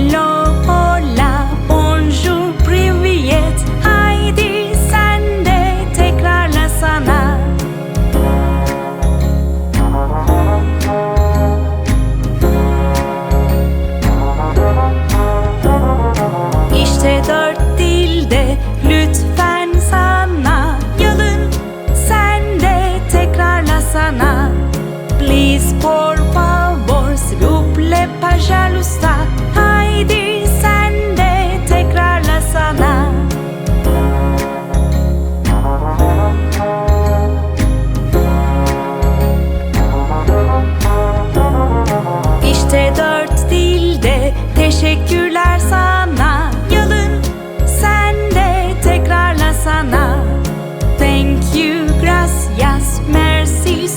Hello, hola, bonjour, privyet. Haydi sen de tekrarlasana İşte dört dilde lütfen sana. Yalın sen de tekrarlasana Please por favor s'il vous plaît pas jalousta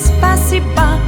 espaço e pá